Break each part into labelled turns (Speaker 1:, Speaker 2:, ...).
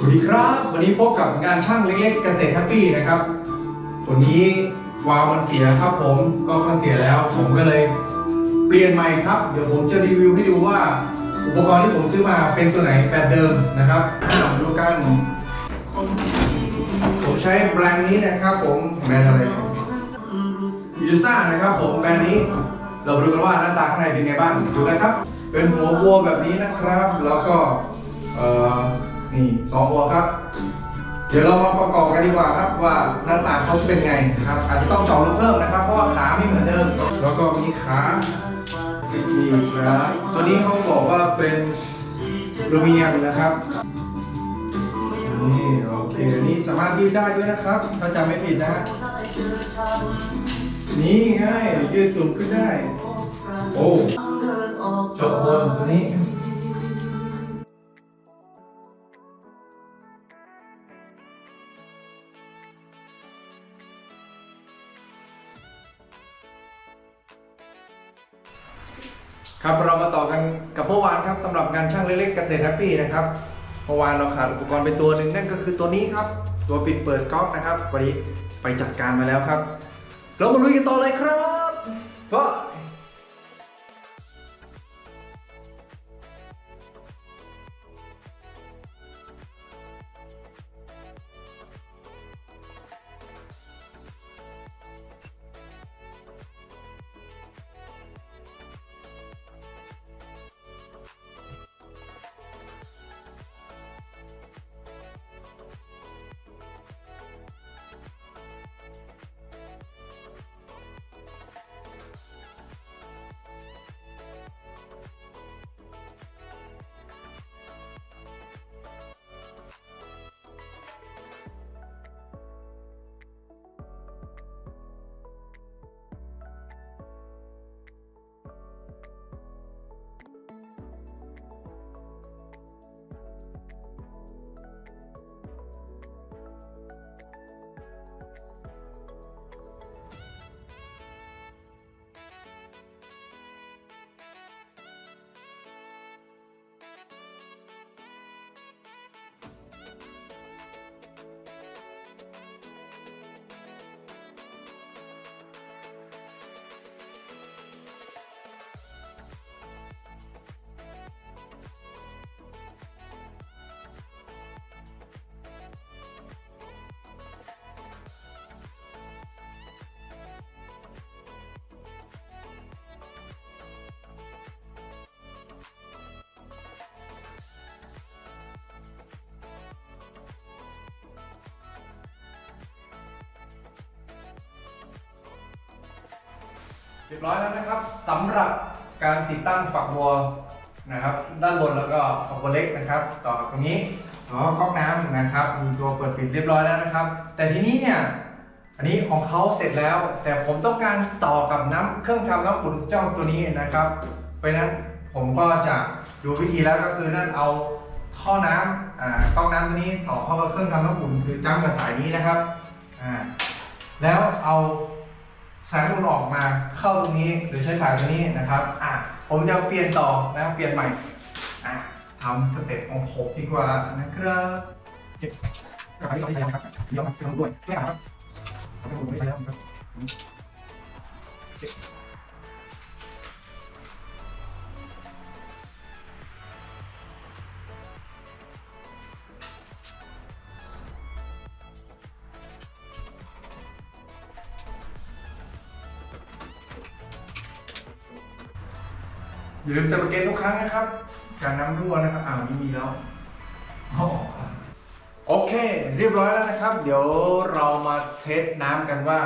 Speaker 1: สวัสดีครับ วันนี้พบกับงานช่างเล็กๆเกษตรแฮปปี้นะครับตัวนี้วาล์วมันเสียครับผมก็มันเสียแล้วผมก็เลยเปลี่ยนใหม่ครับ เดี๋ยวผมจะรีวิวให้ดูว่าอุปกรณ์ที่ผมซื้อมาเป็นตัวไหนแบบเดิมนะครับมาดูกัน ผมใช้แบรนด์นี้นะครับ ผมแบรนด์อะไรยูซ่านะครับ ผมแบรนด์นี้ เรามาดูกันว่าหน้าตาข้างในเป็นไงบ้างดูกันครับ เป็นหัววัวแบบนี้นะครับ แล้วก็เอ่อ นี่สองหัวครับ เดี๋ยวเรามาประกอบกันดีกว่าครับว่าหน้าตาเขาจะเป็นไงนะครับอาจจะต้องเจาะรูเพิ่มนะครับ เพราะว่าขาไม่เหมือนเดิม แล้วก็มีขานี่ครับตัวนี้เขาบอกว่าเป็นโลเมียมนะครับนี่โอเคอันนี้สามารถยืดได้ด้วยนะครับถ้าจำไม่ผิดนะฮะนี่ง่ายยืดสูงขึ้นได้ โอ้จบบนตัวนี้ ครับเรามาต่อกันกับเมื่อวานครับสำหรับงานช่างเล็กๆเกษตรแฮปปี้นะครับเมื่อวานเราขาดอุปกรณ์ไปตัวหนึ่งนั่นก็คือตัวนี้ครับ ตัวปิดเปิดก๊อกนะครับวันนี้ไปจัดการมาแล้วครับ เรามาลุยกันต่อเลยครับก็ เรียบร้อยแล้วนะครับสำหรับการติดตั้งฝักบัวนะครับ ด้านบนแล้วก็ฝักบัวเล็กนะครับ ต่อตรงนี้อ๋อก๊อกน้ำนะครับมีตัวเปิดปิดเรียบร้อยแล้วนะครับ แต่ทีนี้เนี่ยอันนี้ของเขาเสร็จแล้ว แต่ผมต้องการต่อกับน้ำเครื่องทำน้ำอุ่นเจ้าตัวนี้นะครับ เพราะฉะนั้นผมก็จะดูวิธีแล้วก็คือนั่นเอาท่อน้ำอ่าก๊อกน้ำตัวนี้ต่อเข้ากับเครื่องทำน้ำอุ่นคือจ้ำกับสายนี้นะครับอ่าแล้วเอา สายตุนออกมาเข้าตรงนี้หรือใช้สายตัวนี้นะครับอะผมจะเปลี่ยนต่อนะเปลี่ยนใหม่อะทำสเต็ปของผมดีกว่านะครับเก็บกระสายที่เราไม่ใช้แล้วนะครับเดี๋ยวมาทำด้วยช่วยกันครับทำให้ผมไม่ใช้แล้วครับ อย่าลืมใส่ประเกนทุกครั้งนะครับ การน้ำรั่วนะครับอ้าวนี่มีแล้วอ๋อโอเค เรียบร้อยแล้วนะครับ เดี๋ยวเรามาเทสน้ำกันว่า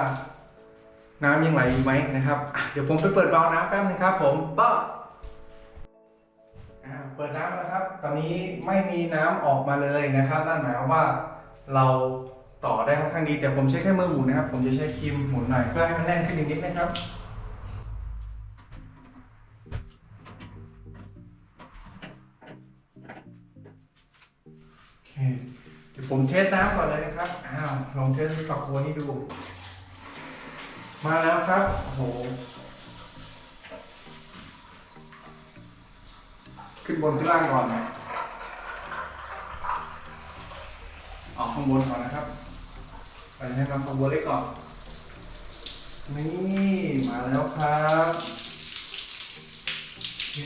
Speaker 1: น้ำยังไหลอยู่ไหมนะครับอะเดี๋ยวผมไปเปิดวาล์วน้ำแป๊บนึงครับ ผมป้าอ่าเปิดน้ำแล้วนะครับ ตอนนี้ไม่มีน้ำออกมาเลยนะครับนั่นหมายความว่าเราต่อได้ค่อนข้างดีแต่ผมใช้แค่มือหมุนนะครับ ผมจะใช้ครีมหมุนหน่อยเพื่อให้มันแน่นขึ้นอีกนิดนะครับ เดี๋ยวผมเทสน้ำก่อนเลยนะครับ อ้าว ลองเทสฝักบัวนี่ดู มาแล้วครับโอ้โห ขึ้นบนขึ้นล่างก่อนนะออกข้างบนก่อนนะครับไปให้มันข้างบนเล็กก่อน นี่มาแล้วครับโอเค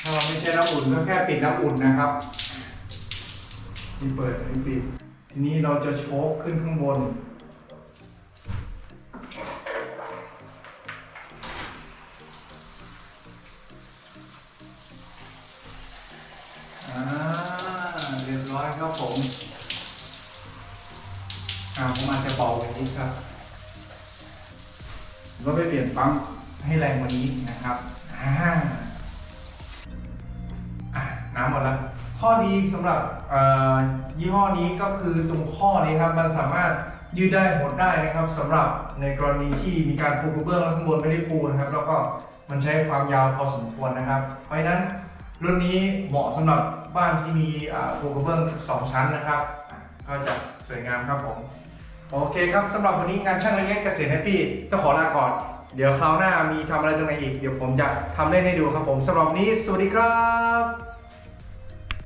Speaker 1: ถ้าเราไม่ใช่น้ำอุ่นก็แค่ปิดน้ำอุ่นนะครับ นี่เปิดนี่ปิด ทีนี้เราจะโชกขึ้นข้างบน อ่า เรียบร้อยครับผมอ่าผมอาจจะเบากว่านี้ครับก็ไปเปลี่ยนปั๊มให้แรงกว่านี้นะครับ อ่า อะน้ำหมดแล้ว ข้อดีสำหรับยี่ห้อนี้ก็คือตรงข้อนี้ครับมันสามารถยืดได้หดได้นะครับสำหรับในกรณีที่มีการปูกระเบื้องแล้วข้างบนไม่ได้ปูนะครับ แล้วก็มันใช้ความยาวพอสมควรนะครับ เพราะฉะนั้นรุ่นนี้เหมาะสำหรับบ้านที่มีปูกระเบื้องสองชั้นนะครับ ก็จะสวยงามครับผมโอเคครับสำหรับวันนี้งานช่างเล็กๆเกษตรแฮปปี้ต้องขอลาก่อน เดี๋ยวคราวหน้ามีทำอะไรตรงไหนอีก เดี๋ยวผมจะทำเล่นให้ดูครับผมสำหรับนี้ สวัสดีครับ